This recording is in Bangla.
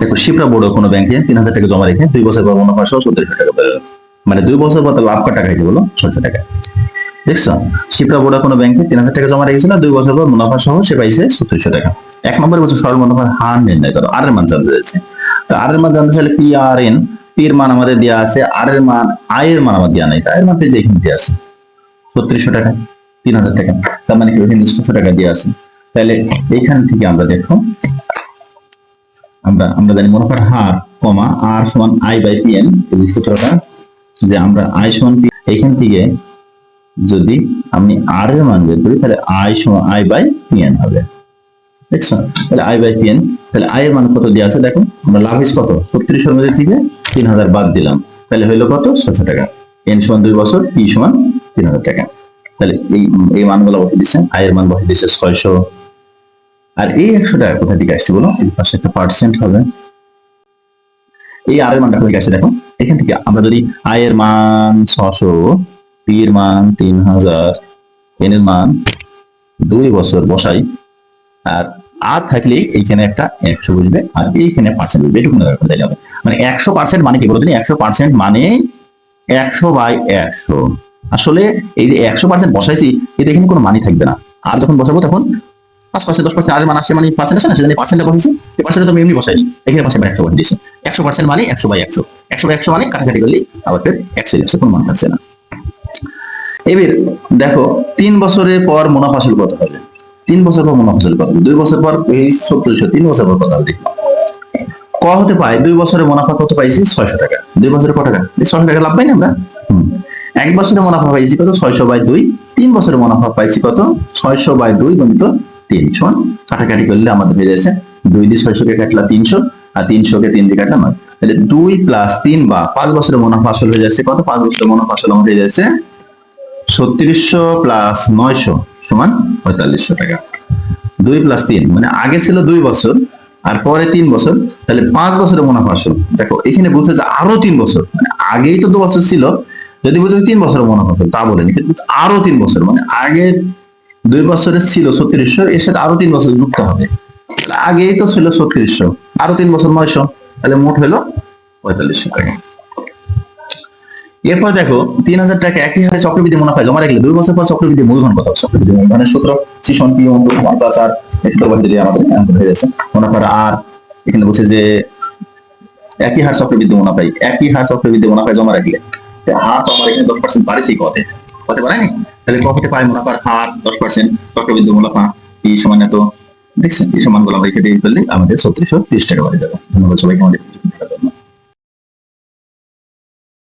দেখো শিপ্রা বড় কোনো ব্যাংকে তিন হাজার টাকা জমা রেখে দুই বছর পর মুনাফা সহ চৌত্রিশশো টাকা পেল মানে দুই বছর পর লাভ কত টাকা হয়েছে বলো, ছয়শো টাকা। দেখছ? শিপ্রা বড় কোনো ব্যাংকে তিন হাজার টাকা জমা রেখেছিল, দুই বছর পর মুনাফা সহ সে পাইছে চৌত্রিশশো টাকা। এক নম্বর বছর সরল মুনাফার হার নির্ণয় করো আর এর মান জানতে চাইছে তো আর এর মান জানতে চাইলে পি আর এন পি এর মান আমাদের দেওয়া আছে আর এর মান আই এর মান আমার দেওয়া নাই। এর মান যে এখানে দেওয়া আছে ছত্রিশশো টাকা, তিন হাজার টাকা। তার মানে কি ওখানে ছশো টাকা দেওয়া আছে। তাহলে এখান থেকে আমরা দেখো আমরা আমরা জানি মুনাফার হার কমা আর সমান আই বাই পি এন এই সূত্রটা যে আমরা আই সমান P, এইখান থেকে যদি আমি আর এর মান বের করি তাহলে আই সমান আই বাই পি এন হবে। দেখছ? তাহলে আই বাই পি এন তাহলে আই এর মান কত দেওয়া আছে দেখো? আমরা লাভ ইস কত? ছত্রিশের মধ্যে থেকে তিন হাজার বাদ দিলাম। তাহলে হইল কত? ছশো টাকা। এন সমান দুই বছর পি সমান তিন হাজার টাকা। তাহলে এই এই মানগুলো বসে দিচ্ছেন আই এর মান বসে দিচ্ছে ছয়শো। আর এই একশো টাকা কোথা থেকে আসছে বলো? এই পাশে একটা পার্সেন্ট হবে। এই আর এর মানটা কোথা থেকে আসছে দেখো? এখান থেকে আমরা যদি আই এর মান ছশো পি এর মান তিন হাজার এন এর মান দুই বছর বসাই, আর আর থাকলে এইখানে একটা একশো বুঝবে আর এইখানে পার্সেন্ট বুঝবে এটুকু রাখতে হবে মানে একশো পার্সেন্ট মানে কি বলতো একশো পার্সেন্ট মানে একশো বাই একশো। আসলে এই যে একশো পার্সেন্ট বসাইছি এটা এখানে কোনো মানি থাকবে না। আর যখন বসাবো তখন পাঁচ পার্সেন্ট দশ পার্সেন্ট আর মান পার্সেন্ট আছে না সেখানে পার্সেন্টটা পার্সেন্টটা তো আমি এমনি বসাইনি, এখানে পার্সেন্ট একশো বসে একশো পার্সেন্ট মানে একশো বাই একশো। একশো বাই একশো মানে কাটাকাটি করলে একশো একশো কোনো থাকছে না। এবার দেখো, তিন বছরের পর মুনাফা আসল কত হবে? তিন বছর পর মুনাফা আসল কত দুই বছর পর, এই সত্তরশো তিন বছর পর ক হতে পাই? দুই বছরে মুনাফা কত পাইছি? ছয়শো টাকা। দুই বছরে কত টাকা? ছয়শো টাকা লাভ পাই না আমরা। এক বছরে মুনাফা পাইছি কত? ছয়শো বাই দুই। তিন বছরে মুনাফা পাইছি কত? ছয়শো বাই দুই গুণিত কাটাকাটি করলে আমাদের হয়ে যাচ্ছে দুই ছয়শোকে তিনশো, আর তিনশোকে তিন তাহলে দুই প্লাস তিন বা পাঁচ বছরের মুনাফা আসল হয়ে যাচ্ছে কত? পাঁচ বছরের মুনাফা আসল হয়ে যাচ্ছে ছত্রিশশো প্লাস নয়শো সমান পঁয়তাল্লিশশো টাকা। দুই প্লাস তিন মানে আগে ছিল দুই বছর, আর পরে তিন বছর, তাহলে পাঁচ বছরের মুনাফা আসল। দেখো, এখানে বলছে যে আরও তিন বছর মানে আগেই তো দু বছর ছিল, যদি বলতে তিন বছরের মুনাফা আসল, তা বলেনি, কিন্তু আরও তিন বছর মানে আগে দুই বছরের ছিল ছত্রিশশো, এর সাথে আরও তিন বছর যুক্ত হবে। আগেই তো ছিল ছত্রিশশো, আরও তিন বছর নয়শো, তাহলে মোট হলো পঁয়তাল্লিশশো টাকা। এরপর দেখো, তিন হাজার টাকা একই হারে চক্রবৃদ্ধি মুনাফা, জমা রাখলে দুই বছর পর চক্রবৃদ্ধি মূলধন কত? চক্রবৃদ্ধি মূলধনের সূত্র, সিসন পি প্লাস আর একটু আমাদের অ্যান্সার হয়ে যাচ্ছে মুনাফার আর এখানে বলছে যে একই হার চক্রবৃদ্ধি মুনাফাই একই হার চক্রবৃদ্ধি মুনাফায় জমা রাখলে হার তো আমার এখানে দশ পার্সেন্ট বাড়েছে কতে কতে বাড়ায়নি তাহলে প্রফিটে পায় মুনাফার হার দশ পার্সেন্ট চক্রবিন্দু মুনাফা এই সমান এত দেখছেন, এই সমানগুলো আমরা এখানে দিয়ে ফেললে আমাদের ছত্রিশশো তিরিশ টাকা বাড়ি যাবে। ধন্যবাদ সবাইকে আমাদের।